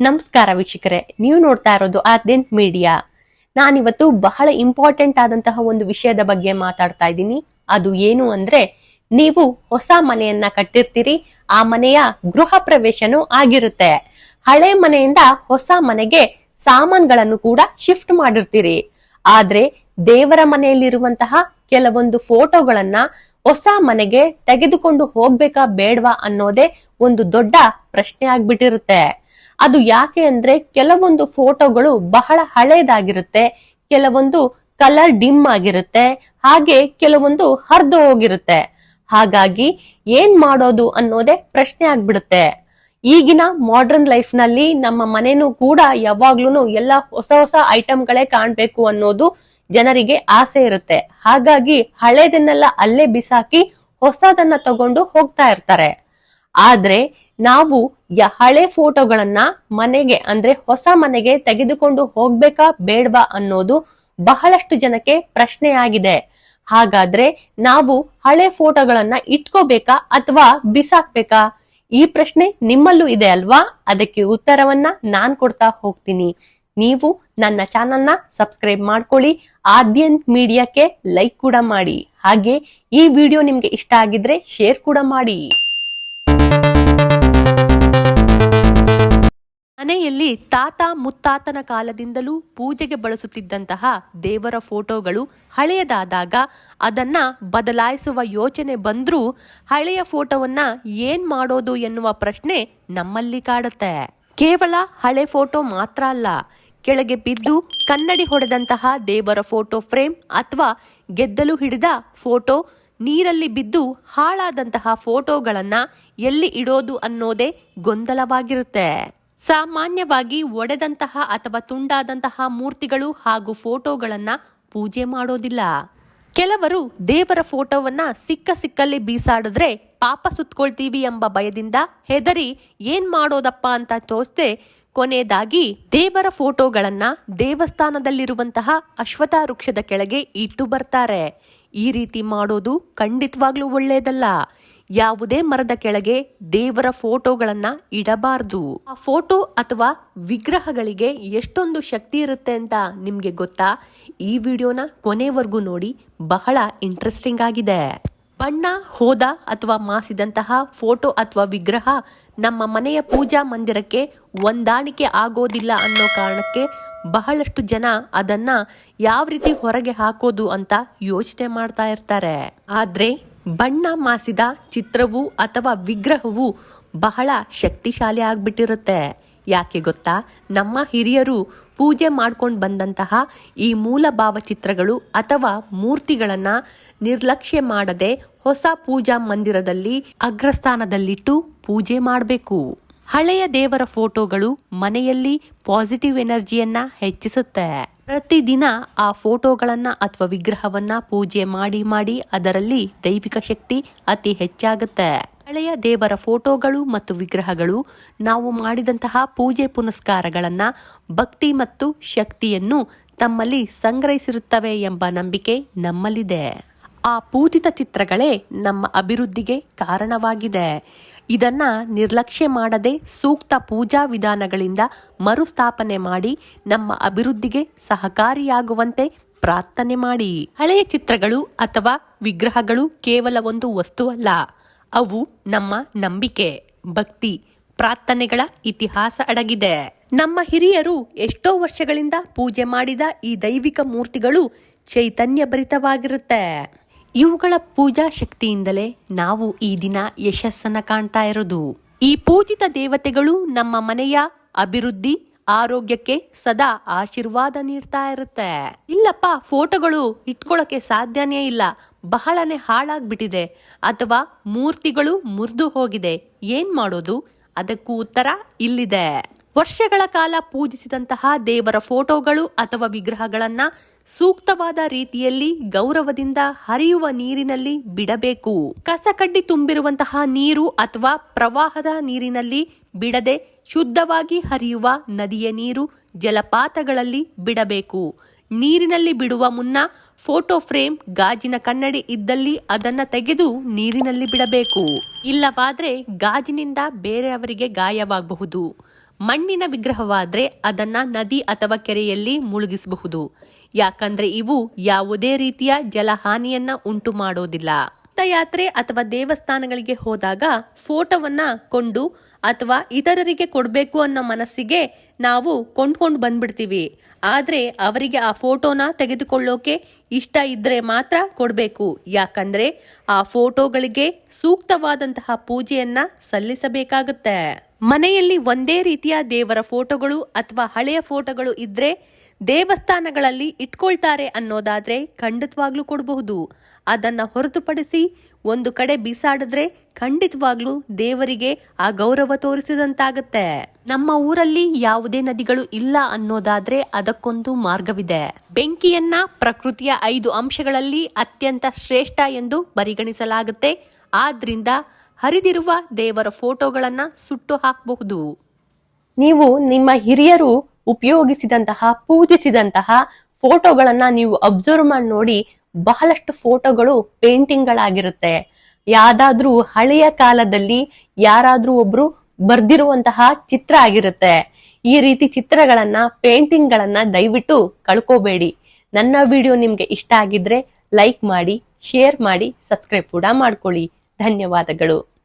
ನಮಸ್ಕಾರ ವೀಕ್ಷಕರೇ, ನೀವು ನೋಡ್ತಾ ಇರೋದು ಆದ್ಯಂತ್ ಮೀಡಿಯಾ. ನಾನಿವತ್ತು ಬಹಳ ಇಂಪಾರ್ಟೆಂಟ್ ಆದಂತಹ ಒಂದು ವಿಷಯದ ಬಗ್ಗೆ ಮಾತಾಡ್ತಾ ಇದ್ದೀನಿ. ಅದು ಏನು ಅಂದ್ರೆ, ನೀವು ಹೊಸ ಮನೆಯನ್ನ ಕಟ್ಟಿರ್ತೀರಿ, ಆ ಮನೆಯ ಗೃಹ ಪ್ರವೇಶನೂ ಆಗಿರುತ್ತೆ. ಹಳೆ ಮನೆಯಿಂದ ಹೊಸ ಮನೆಗೆ ಸಾಮಾನ್ಗಳನ್ನು ಕೂಡ ಶಿಫ್ಟ್ ಮಾಡಿರ್ತೀರಿ. ಆದ್ರೆ, ದೇವರ ಮನೆಯಲ್ಲಿರುವಂತಹ ಕೆಲವೊಂದು ಫೋಟೋಗಳನ್ನ ಹೊಸ ಮನೆಗೆ ತೆಗೆದುಕೊಂಡು ಹೋಗ್ಬೇಕಾ ಬೇಡ್ವಾ ಅನ್ನೋದೇ ಒಂದು ದೊಡ್ಡ ಪ್ರಶ್ನೆ ಆಗ್ಬಿಟ್ಟಿರುತ್ತೆ. ಅದು ಯಾಕೆ ಅಂದ್ರೆ ಕೆಲವೊಂದು ಫೋಟೋಗಳು ಬಹಳ ಹಳೇದಾಗಿರುತ್ತೆ, ಕೆಲವೊಂದು ಕಲರ್ ಡಿಮ್ ಆಗಿರುತ್ತೆ, ಹಾಗೆ ಕೆಲವೊಂದು ಹರಿದು ಹೋಗಿರುತ್ತೆ. ಹಾಗಾಗಿ ಏನ್ ಮಾಡೋದು ಅನ್ನೋದೇ ಪ್ರಶ್ನೆ ಆಗ್ಬಿಡುತ್ತೆ. ಈಗಿನ ಮಾಡರ್ನ್ ಲೈಫ್ನಲ್ಲಿ ನಮ್ಮ ಮನೆನೂ ಕೂಡ ಯಾವಾಗ್ಲೂ ಎಲ್ಲ ಹೊಸ ಹೊಸ ಐಟಮ್ಗಳೇ ಕಾಣ್ಬೇಕು ಅನ್ನೋದು ಜನರಿಗೆ ಆಸೆ ಇರುತ್ತೆ. ಹಾಗಾಗಿ ಹಳೇದನ್ನೆಲ್ಲ ಅಲ್ಲೇ ಬಿಸಾಕಿ ಹೊಸದನ್ನ ತಗೊಂಡು ಹೋಗ್ತಾ ಇರ್ತಾರೆ. ಆದ್ರೆ ನಾವು ಹಳೆ ಫೋಟೋಗಳನ್ನ ಮನೆಗೆ, ಅಂದ್ರೆ ಹೊಸ ಮನೆಗೆ ತೆಗೆದುಕೊಂಡು ಹೋಗ್ಬೇಕಾ ಬೇಡ್ವಾ ಅನ್ನೋದು ಬಹಳಷ್ಟು ಜನಕ್ಕೆ ಪ್ರಶ್ನೆಯಾಗಿದೆ. ಹಾಗಾದ್ರೆ ನಾವು ಹಳೆ ಫೋಟೋಗಳನ್ನ ಇಟ್ಕೋಬೇಕಾ ಅಥವಾ ಬಿಸಾಕ್ಬೇಕಾ? ಈ ಪ್ರಶ್ನೆ ನಿಮ್ಮಲ್ಲೂ ಇದೆ ಅಲ್ವಾ? ಅದಕ್ಕೆ ಉತ್ತರವನ್ನ ನಾನ್ ಕೊಡ್ತಾ ಹೋಗ್ತೀನಿ. ನೀವು ನನ್ನ ಚಾನಲ್ನ ಸಬ್ಸ್ಕ್ರೈಬ್ ಮಾಡ್ಕೊಳ್ಳಿ, ಆದ್ಯಂತ್ ಮೀಡಿಯಾಕ್ಕೆ ಲೈಕ್ ಕೂಡ ಮಾಡಿ. ಹಾಗೆ ಈ ವಿಡಿಯೋ ನಿಮ್ಗೆ ಇಷ್ಟ ಆಗಿದ್ರೆ ಶೇರ್ ಕೂಡ ಮಾಡಿ. ಮನೆಯಲ್ಲಿ ತಾತ ಮುತ್ತಾತನ ಕಾಲದಿಂದಲೂ ಪೂಜೆಗೆ ಬಳಸುತ್ತಿದ್ದಂತಹ ದೇವರ ಫೋಟೋಗಳು ಹಳೆಯದಾದಾಗ ಅದನ್ನ ಬದಲಾಯಿಸುವ ಯೋಚನೆ ಬಂದರೂ ಹಳೆಯ ಫೋಟೋವನ್ನ ಏನ್ ಮಾಡೋದು ಎನ್ನುವ ಪ್ರಶ್ನೆ ನಮ್ಮಲ್ಲಿ ಕಾಡುತ್ತೆ. ಕೇವಲ ಹಳೆ ಫೋಟೋ ಮಾತ್ರ ಅಲ್ಲ, ಕೆಳಗೆ ಬಿದ್ದು ಕನ್ನಡಿ ಹೊಡೆದಂತಹ ದೇವರ ಫೋಟೋ ಫ್ರೇಮ್ ಅಥವಾ ಗೆದ್ದಲು ಹಿಡಿದ ಫೋಟೋ, ನೀರಲ್ಲಿ ಬಿದ್ದು ಹಾಳಾದಂತಹ ಫೋಟೋಗಳನ್ನ ಎಲ್ಲಿ ಇಡೋದು ಅನ್ನೋದೇ ಗೊಂದಲವಾಗಿರುತ್ತೆ. ಸಾಮಾನ್ಯವಾಗಿ ಒಡೆದಂತಹ ಅಥವಾ ತುಂಡಾದಂತಹ ಮೂರ್ತಿಗಳು ಹಾಗೂ ಫೋಟೋಗಳನ್ನು ಪೂಜೆ ಮಾಡೋದಿಲ್ಲ. ಕೆಲವರು ದೇವರ ಫೋಟೋವನ್ನ ಸಿಕ್ಕ ಸಿಕ್ಕಲ್ಲಿ ಬೀಸಾಡಿದ್ರೆ ಪಾಪ ಸುತ್ಕೊಳ್ತೀವಿ ಎಂಬ ಭಯದಿಂದ ಹೆದರಿ ಏನ್ ಮಾಡೋದಪ್ಪ ಅಂತ ತೋಚದೆ ಕೊನೆಯದಾಗಿ ದೇವರ ಫೋಟೋಗಳನ್ನ ದೇವಸ್ಥಾನದಲ್ಲಿರುವಂತಹ ಅಶ್ವಥ ವೃಕ್ಷದ ಕೆಳಗೆ ಇಟ್ಟು ಬರ್ತಾರೆ. ಈ ರೀತಿ ಮಾಡೋದು ಖಂಡಿತವಾಗ್ಲೂ ಒಳ್ಳೆಯದಲ್ಲ. ಯಾವುದೇ ಮರದ ಕೆಳಗೆ ದೇವರ ಫೋಟೋಗಳನ್ನ ಇಡಬಾರ್ದು. ಆ ಫೋಟೋ ಅಥವಾ ವಿಗ್ರಹಗಳಿಗೆ ಎಷ್ಟೊಂದು ಶಕ್ತಿ ಇರುತ್ತೆ ಅಂತ ನಿಮ್ಗೆ ಗೊತ್ತಾ? ಈ ವಿಡಿಯೋನ ಕೊನೆವರೆಗೂ ನೋಡಿ, ಬಹಳ ಇಂಟ್ರೆಸ್ಟಿಂಗ್ ಆಗಿದೆ. ಬಣ್ಣ, ಹೋದ ಅಥವಾ ಮಾಸಿದಂತಹ ಫೋಟೋ ಅಥವಾ ವಿಗ್ರಹ ನಮ್ಮ ಮನೆಯ ಪೂಜಾ ಮಂದಿರಕ್ಕೆ ಹೊಂದಾಣಿಕೆ ಆಗೋದಿಲ್ಲ ಅನ್ನೋ ಕಾರಣಕ್ಕೆ ಬಹಳಷ್ಟು ಜನ ಅದನ್ನ ಯಾವ ರೀತಿ ಹೊರಗೆ ಹಾಕೋದು ಅಂತ ಯೋಚನೆ ಮಾಡ್ತಾ ಇರ್ತಾರೆ. ಆದ್ರೆ ಬಣ್ಣ ಮಾಸಿದ ಚಿತ್ರವು ಅಥವಾ ವಿಗ್ರಹವು ಬಹಳ ಶಕ್ತಿಶಾಲಿ ಆಗ್ಬಿಟ್ಟಿರುತ್ತೆ. ಯಾಕೆ ಗೊತ್ತಾ? ನಮ್ಮ ಹಿರಿಯರು ಪೂಜೆ ಮಾಡ್ಕೊಂಡು ಬಂದಂತಹ ಈ ಮೂಲ ಭಾವಚಿತ್ರಗಳು ಅಥವಾ ಮೂರ್ತಿಗಳನ್ನ ನಿರ್ಲಕ್ಷ್ಯ ಮಾಡದೆ ಹೊಸ ಪೂಜಾ ಮಂದಿರದಲ್ಲಿ ಅಗ್ರಸ್ಥಾನದಲ್ಲಿಟ್ಟು ಪೂಜೆ ಮಾಡಬೇಕು. ಹಳೆಯ ದೇವರ ಫೋಟೋಗಳು ಮನೆಯಲ್ಲಿ ಪಾಸಿಟಿವ್ ಎನರ್ಜಿಯನ್ನ ಹೆಚ್ಚಿಸುತ್ತೆ. ಪ್ರತಿದಿನ ಆ ಫೋಟೋಗಳನ್ನು ಅಥವಾ ವಿಗ್ರಹವನ್ನ ಪೂಜೆ ಮಾಡಿ ಮಾಡಿ ಅದರಲ್ಲಿ ದೈವಿಕ ಶಕ್ತಿ ಅತಿ ಹೆಚ್ಚಾಗುತ್ತೆ. ಹಳೆಯ ದೇವರ ಫೋಟೋಗಳು ಮತ್ತು ವಿಗ್ರಹಗಳು ನಾವು ಮಾಡಿದಂತಹ ಪೂಜೆ ಪುನಸ್ಕಾರಗಳನ್ನ ಭಕ್ತಿ ಮತ್ತು ಶಕ್ತಿಯನ್ನು ತಮ್ಮಲ್ಲಿ ಸಂಗ್ರಹಿಸಿರುತ್ತವೆ ಎಂಬ ನಂಬಿಕೆ ನಮ್ಮಲ್ಲಿದೆ. ಆ ಪೂಜಿತ ಚಿತ್ರಗಳೇ ನಮ್ಮ ಅಭಿವೃದ್ಧಿಗೆ ಕಾರಣವಾಗಿದೆ. ಇದನ್ನ ನಿರ್ಲಕ್ಷ್ಯ ಮಾಡದೆ ಸೂಕ್ತ ಪೂಜಾ ವಿಧಾನಗಳಿಂದ ಮರುಸ್ಥಾಪನೆ ಮಾಡಿ ನಮ್ಮ ಅಭಿವೃದ್ಧಿಗೆ ಸಹಕಾರಿಯಾಗುವಂತೆ ಪ್ರಾರ್ಥನೆ ಮಾಡಿ. ಹಳೆಯ ಚಿತ್ರಗಳು ಅಥವಾ ವಿಗ್ರಹಗಳು ಕೇವಲ ಒಂದು ವಸ್ತುವಲ್ಲ ಅವು ನಮ್ಮ ನಂಬಿಕೆ, ಭಕ್ತಿ, ಪ್ರಾರ್ಥನೆಗಳ ಇತಿಹಾಸ ಅಡಗಿದೆ. ನಮ್ಮ ಹಿರಿಯರು ಎಷ್ಟೋ ವರ್ಷಗಳಿಂದ ಪೂಜೆ ಮಾಡಿದ ಈ ದೈವಿಕ ಮೂರ್ತಿಗಳು ಚೈತನ್ಯ ಭರಿತವಾಗಿರುತ್ತೆ ಇವುಗಳ ಪೂಜಾ ಶಕ್ತಿಯಿಂದಲೇ ನಾವು ಈ ದಿನ ಯಶಸ್ಸನ್ನ ಕಾಣ್ತಾ ಇರೋದು. ಈ ಪೂಜಿತ ದೇವತೆಗಳು ನಮ್ಮ ಮನೆಯ ಅಭಿವೃದ್ಧಿ, ಆರೋಗ್ಯಕ್ಕೆ ಸದಾ ಆಶೀರ್ವಾದ ನೀಡ್ತಾ ಇರುತ್ತೆ. ಇಲ್ಲಪ್ಪ, ಫೋಟೋಗಳು ಇಟ್ಕೊಳ್ಳೋಕೆ ಸಾಧ್ಯನೇ ಇಲ್ಲ. ಬಹಳನೇ ಹಾಳಾಗ್ಬಿಟ್ಟಿದೆ. ಅಥವಾ ಮೂರ್ತಿಗಳು ಮುರಿದು ಹೋಗಿದೆ. ಏನ್ ಮಾಡೋದು? ಅದಕ್ಕೂ ಉತ್ತರ ಇಲ್ಲಿದೆ. ವರ್ಷಗಳ ಕಾಲ ಪೂಜಿಸಿದಂತಹ ದೇವರ ಫೋಟೋಗಳು ಅಥವಾ ವಿಗ್ರಹಗಳನ್ನ ಸೂಕ್ತವಾದ ರೀತಿಯಲ್ಲಿ ಗೌರವದಿಂದ ಹರಿಯುವ ನೀರಿನಲ್ಲಿ ಬಿಡಬೇಕು. ಕಸಕಡ್ಡಿ ತುಂಬಿರುವಂತಹ ನೀರು ಅಥವಾ ಪ್ರವಾಹದ ನೀರಿನಲ್ಲಿ ಬಿಡದೆ ಶುದ್ಧವಾಗಿ ಹರಿಯುವ ನದಿಯ ನೀರು ಜಲಪಾತಗಳಲ್ಲಿ ಬಿಡಬೇಕು. ನೀರಿನಲ್ಲಿ ಬಿಡುವ ಮುನ್ನ ಫೋಟೋ ಫ್ರೇಮ್ ಗಾಜಿನ ಕನ್ನಡಿ ಇದ್ದಲ್ಲಿ ಅದನ್ನ ತೆಗೆದು ನೀರಿನಲ್ಲಿ ಬಿಡಬೇಕು. ಇಲ್ಲವಾದ್ರೆ ಗಾಜಿನಿಂದ ಬೇರೆಯವರಿಗೆ ಗಾಯವಾಗಬಹುದು. ಮಣ್ಣಿನ ವಿಗ್ರಹವಾದರೆ ಅದನ್ನು ನದಿ ಅಥವಾ ಕೆರೆಯಲ್ಲಿ ಮುಳುಗಿಸಬಹುದು. ಯಾಕಂದ್ರೆ ಇವು ಯಾವುದೇ ರೀತಿಯ ಜಲಹಾನಿಯನ್ನು ಉಂಟು ಮಾಡೋದಿಲ್ಲ ಯಾತ್ರೆ ಅಥವಾ ದೇವಸ್ಥಾನಗಳಿಗೆ ಹೋದಾಗ ಫೋಟೋವನ್ನ ಕೊಂಡು ಅಥವಾ ಇತರರಿಗೆ ಕೊಡಬೇಕು ಅನ್ನೋ ಮನಸ್ಸಿಗೆ ನಾವು ಕೊಂಡ್ಕೊಂಡು ಬಂದ್ಬಿಡ್ತೀವಿ. ಆದ್ರೆ ಅವರಿಗೆ ಆ ಫೋಟೋನ ತೆಗೆದುಕೊಳ್ಳೋಕೆ ಇಷ್ಟ ಇದ್ರೆ ಮಾತ್ರ ಕೊಡಬೇಕು. ಯಾಕಂದ್ರೆ ಆ ಫೋಟೋಗಳಿಗೆ ಸೂಕ್ತವಾದಂತಹ ಪೂಜೆಯನ್ನ ಸಲ್ಲಿಸಬೇಕಾಗುತ್ತೆ. ಮನೆಯಲ್ಲಿ ಒಂದೇ ರೀತಿಯ ದೇವರ ಫೋಟೋಗಳು ಅಥವಾ ಹಳೆಯ ಫೋಟೋಗಳು ಇದ್ರೆ ದೇವಸ್ಥಾನಗಳಲ್ಲಿ ಇಟ್ಕೊಳ್ತಾರೆ ಅನ್ನೋದಾದ್ರೆ ಖಂಡಿತವಾಗ್ಲೂ ಕೊಡಬಹುದು. ಅದನ್ನ ಹೊರತುಪಡಿಸಿ ಒಂದು ಕಡೆ ಬಿಸಾಡಿದ್ರೆ ಖಂಡಿತವಾಗ್ಲೂ ದೇವರಿಗೆ ಆ ಗೌರವ ತೋರಿಸಿದಂತಾಗತ್ತೆ. ನಮ್ಮ ಊರಲ್ಲಿ ಯಾವುದೇ ನದಿಗಳು ಇಲ್ಲ ಅನ್ನೋದಾದ್ರೆ ಅದಕ್ಕೊಂದು ಮಾರ್ಗವಿದೆ. ಬೆಂಕಿಯನ್ನ ಪ್ರಕೃತಿಯ ಐದು ಅಂಶಗಳಲ್ಲಿ ಅತ್ಯಂತ ಶ್ರೇಷ್ಠ ಎಂದು ಪರಿಗಣಿಸಲಾಗುತ್ತೆ. ಆದ್ರಿಂದ ಹರಿದಿರುವ ದೇವರ ಫೋಟೋಗಳನ್ನ ಸುಟ್ಟು ಹಾಕಬಹುದು. ನೀವು ನಿಮ್ಮ ಹಿರಿಯರು ಉಪಯೋಗಿಸಿದಂತಹ, ಪೂಜಿಸಿದಂತಹ ಫೋಟೋಗಳನ್ನ ನೀವು ಅಬ್ಸರ್ವ್ ಮಾಡಿ ನೋಡಿ ಬಹಳಷ್ಟು ಫೋಟೋಗಳು ಪೇಂಟಿಂಗ್ಗಳಾಗಿರುತ್ತೆ. ಯಾವ್ದಾದ್ರೂ ಹಳೆಯ ಕಾಲದಲ್ಲಿ ಯಾರಾದ್ರೂ ಒಬ್ರು ಬರ್ದಿರುವಂತಹ ಚಿತ್ರ ಆಗಿರುತ್ತೆ. ಈ ರೀತಿ ಚಿತ್ರಗಳನ್ನ ಪೇಂಟಿಂಗ್ ಗಳನ್ನ ದಯವಿಟ್ಟು ಕಳ್ಕೋಬೇಡಿ. ನನ್ನ ವಿಡಿಯೋ ನಿಮ್ಗೆ ಇಷ್ಟ ಆಗಿದ್ರೆ ಲೈಕ್ ಮಾಡಿ, ಶೇರ್ ಮಾಡಿ, ಸಬ್ಸ್ಕ್ರೈಬ್ ಕೂಡ ಮಾಡ್ಕೊಳ್ಳಿ. ಧನ್ಯವಾದಗಳು.